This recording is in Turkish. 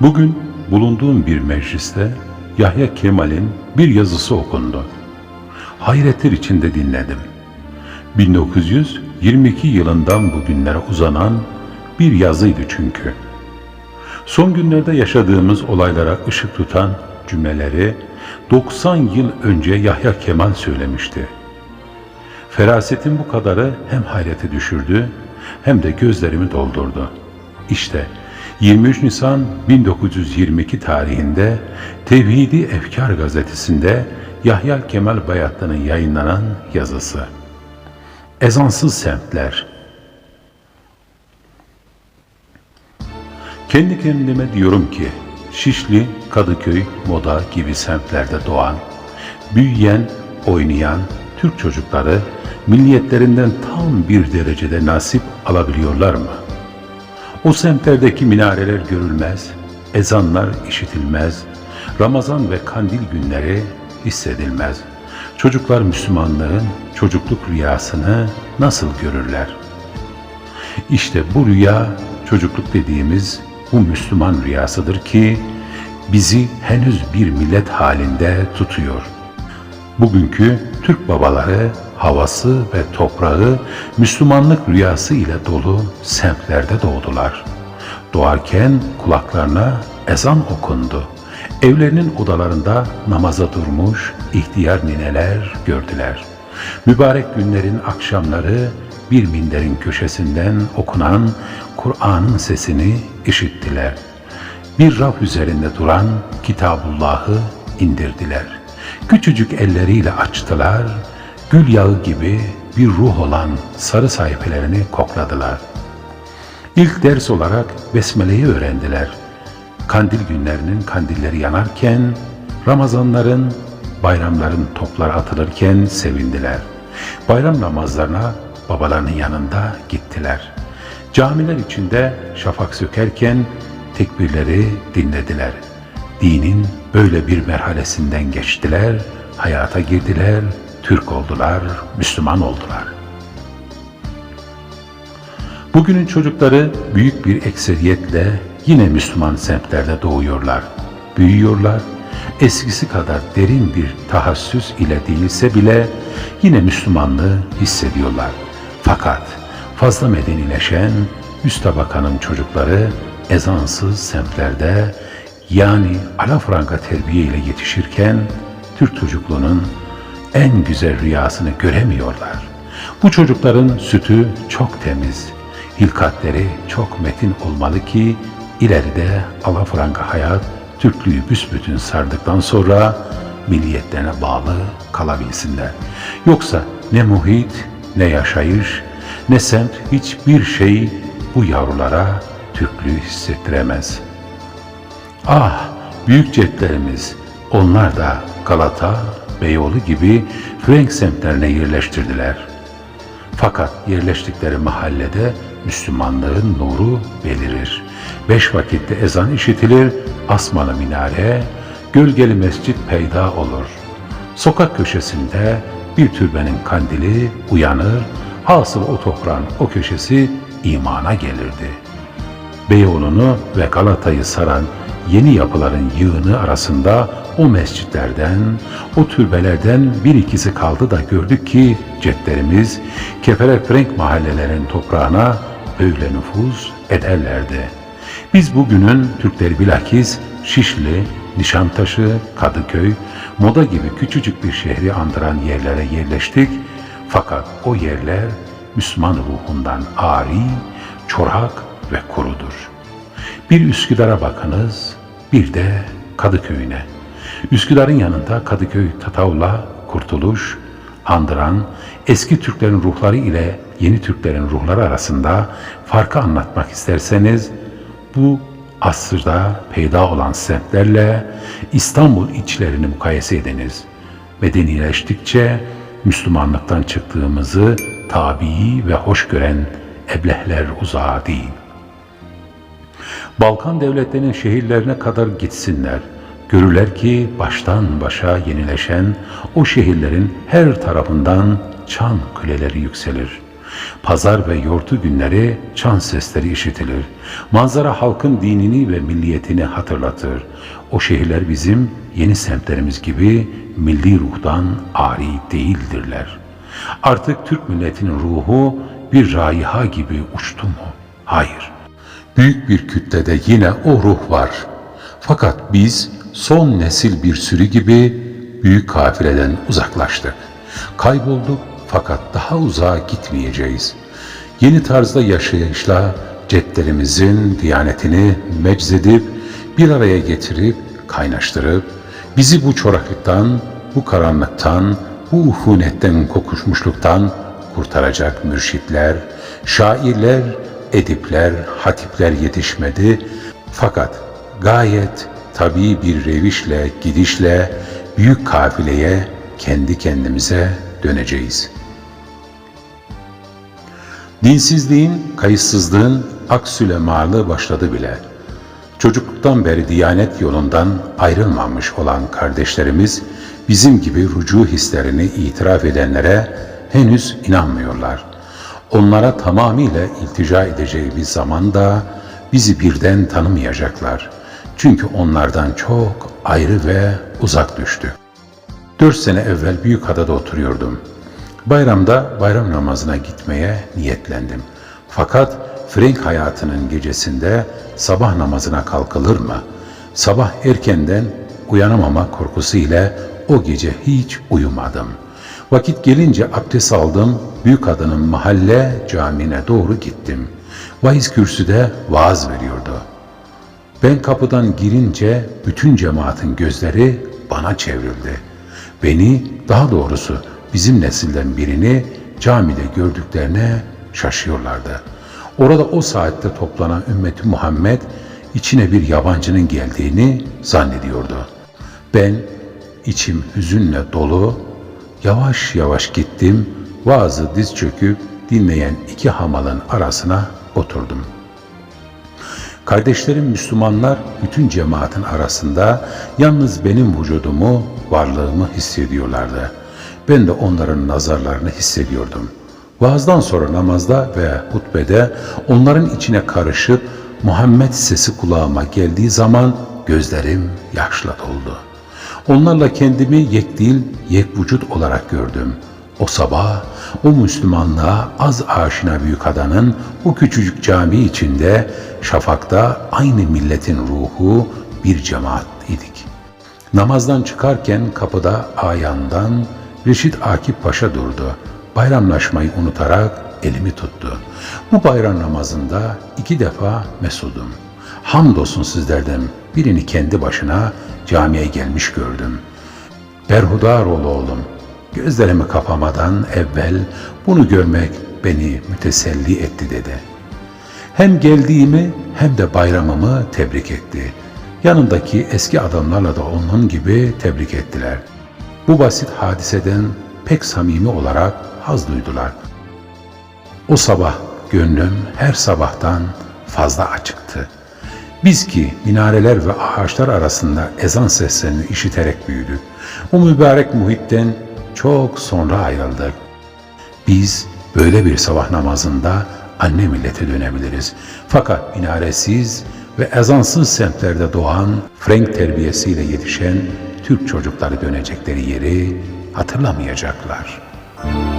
Bugün bulunduğum bir mecliste Yahya Kemal'in bir yazısı okundu. Hayretler içinde dinledim. 1922 yılından bugünlere uzanan bir yazıydı çünkü. Son günlerde yaşadığımız olaylara ışık tutan cümleleri 90 yıl önce Yahya Kemal söylemişti. Ferasetin bu kadarı hem hayrete düşürdü hem de gözlerimi doldurdu. İşte 23 Nisan 1922 tarihinde Tevhidi Efkar gazetesinde Yahya Kemal Bayatlı'nın yayınlanan yazısı. Ezansız semtler. Kendi kendime diyorum ki Şişli, Kadıköy, Moda gibi semtlerde doğan, büyüyen, oynayan Türk çocukları milliyetlerinden tam bir derecede nasip alabiliyorlar mı? O semtlerdeki minareler görülmez, ezanlar işitilmez, Ramazan ve kandil günleri hissedilmez. Çocuklar Müslümanlığın çocukluk rüyasını nasıl görürler? İşte bu rüya çocukluk dediğimiz bu Müslüman rüyasıdır ki bizi henüz bir millet halinde tutuyor. Bugünkü Türk babaları havası ve toprağı Müslümanlık rüyası ile dolu semtlerde doğdular. Doğarken kulaklarına ezan okundu. Evlerinin odalarında namaza durmuş ihtiyar nineler gördüler. Mübarek günlerin akşamları bir minderin köşesinden okunan Kur'an'ın sesini işittiler. Bir raf üzerinde duran Kitabullah'ı indirdiler. Küçücük elleriyle açtılar, gül yağı gibi bir ruh olan sarı sayfelerini kokladılar. İlk ders olarak Besmele'yi öğrendiler. Kandil günlerinin kandilleri yanarken, Ramazanların, bayramların toplar atılırken sevindiler. Bayram namazlarına babalarının yanında gittiler. Camiler içinde şafak sökerken tekbirleri dinlediler. Dinin böyle bir merhalesinden geçtiler, hayata girdiler, Türk oldular, Müslüman oldular. Bugünün çocukları büyük bir ekseriyetle yine Müslüman semtlerde doğuyorlar, büyüyorlar. Eskisi kadar derin bir tahassüs ile değilse bile yine Müslümanlığı hissediyorlar. Fakat fazla medenileşen üst tabakanın çocukları ezansız semtlerde yani alafranga terbiye ile yetişirken Türk çocukluğunun en güzel rüyasını göremiyorlar. Bu çocukların sütü çok temiz, hilkatleri çok metin olmalı ki ileride alafranga hayat Türklüğü büsbütün sardıktan sonra milliyetlerine bağlı kalabilsinler. Yoksa ne muhit, ne yaşayış, ne semt hiçbir şey bu yavrulara Türklüğü hissettiremez. Ah büyük cetlerimiz onlar da Galata, Beyoğlu gibi Frank semtlerine yerleştirdiler. Fakat yerleştikleri mahallede Müslümanlığın nuru belirir. Beş vakitte ezan işitilir, asmalı minare, gölgeli mescit peyda olur. Sokak köşesinde bir türbenin kandili uyanır, hasıl o toprağın o köşesi imana gelirdi. Beyoğlu'nu ve Galata'yı saran yeni yapıların yığını arasında o mescitlerden, o türbelerden bir ikisi kaldı da gördük ki cetlerimiz Kefere Frank mahallelerin toprağına böyle nüfuz ederlerdi. Biz bugünün Türkleri bilakis Şişli, Nişantaşı, Kadıköy, Moda gibi küçücük bir şehri andıran yerlere yerleştik. Fakat o yerler Müslüman ruhundan ari, çorak ve kurudur. Bir Üsküdar'a bakınız, bir de Kadıköy'üne. Üsküdar'ın yanında Kadıköy Tatavla, Kurtuluş, andıran eski Türklerin ruhları ile yeni Türklerin ruhları arasında farkı anlatmak isterseniz bu asırda peyda olan semtlerle İstanbul içlerini mukayese ediniz. Medenileştikçe Müslümanlıktan çıktığımızı tabii ve hoş gören eblehler uzağa değil. Balkan devletlerinin şehirlerine kadar gitsinler. Görürler ki baştan başa yenileşen o şehirlerin her tarafından çan kuleleri yükselir. Pazar ve yortu günleri çan sesleri işitilir. Manzara halkın dinini ve milliyetini hatırlatır. O şehirler bizim yeni semtlerimiz gibi milli ruhtan ari değildirler. Artık Türk milletinin ruhu bir raiha gibi uçtu mu? Hayır. Büyük bir kütlede yine o ruh var. Fakat biz son nesil bir sürü gibi büyük kafileden uzaklaştık. Kaybolduk fakat daha uzağa gitmeyeceğiz. Yeni tarzda yaşayışla cedlerimizin diyanetini meczedip bir araya getirip kaynaştırıp bizi bu çoraklıktan, bu karanlıktan, bu ufunetten kokuşmuşluktan kurtaracak mürşitler, şairler, edipler, hatipler yetişmedi. Fakat gayet tabii bir revişle, gidişle büyük kafileye kendi kendimize döneceğiz. Dinsizliğin, kayıtsızlığın aksülemalı başladı bile. Çocukluktan beri Diyanet yolundan ayrılmamış olan kardeşlerimiz bizim gibi rucu hislerini itiraf edenlere henüz inanmıyorlar. Onlara tamamıyla iltica edeceğimiz zaman da bizi birden tanımayacaklar. Çünkü onlardan çok ayrı ve uzak düştük. Dört sene evvel Büyükada'da oturuyordum. Bayramda bayram namazına gitmeye niyetlendim. Fakat Frank hayatının gecesinde sabah namazına kalkılır mı? Sabah erkenden uyanamama korkusu ile o gece hiç uyumadım. Vakit gelince abdest aldım, Büyükada'nın mahalle camine doğru gittim. Vaiz kürsüde vaaz veriyordu. Ben kapıdan girince bütün cemaatin gözleri bana çevrildi. Beni, daha doğrusu bizim nesilden birini camide gördüklerine şaşıyorlardı. Orada o saatte toplanan ümmeti Muhammed içine bir yabancının geldiğini zannediyordu. Ben içim hüzünle dolu, yavaş yavaş gittim, vaazı diz çöküp dinleyen iki hamalın arasına oturdum.'' Kardeşlerim Müslümanlar bütün cemaatin arasında yalnız benim vücudumu, varlığımı hissediyorlardı. Ben de onların nazarlarını hissediyordum. Vaazdan sonra namazda ve hutbede onların içine karışıp Muhammed sesi kulağıma geldiği zaman gözlerim yaşla doldu. Onlarla kendimi yek dil, yek vücut olarak gördüm. O sabah o Müslümanlığa az aşina büyük adanın o küçücük cami içinde şafakta aynı milletin ruhu bir cemaat idik. Namazdan çıkarken kapıda ayandan Reşit Akif Paşa durdu. Bayramlaşmayı unutarak elimi tuttu. Bu bayram namazında iki defa mesudum. Hamdolsun sizlerden birini kendi başına camiye gelmiş gördüm. Berhudar ol oğlum, gözlerimi kapamadan evvel bunu görmek beni müteselli etti dedi. Hem geldiğimi hem de bayramımı tebrik etti. Yanındaki eski adamlarla da onun gibi tebrik ettiler. Bu basit hadiseden pek samimi olarak haz duydular. O sabah gönlüm her sabahtan fazla açıktı. Biz ki minareler ve ağaçlar arasında ezan seslerini işiterek büyüdük. O mübarek muhitten çok sonra ayrıldık. Biz böyle bir sabah namazında anne millete dönebiliriz. Fakat minaresiz ve ezansız semtlerde doğan, Frank terbiyesiyle yetişen Türk çocukları dönecekleri yeri hatırlamayacaklar.''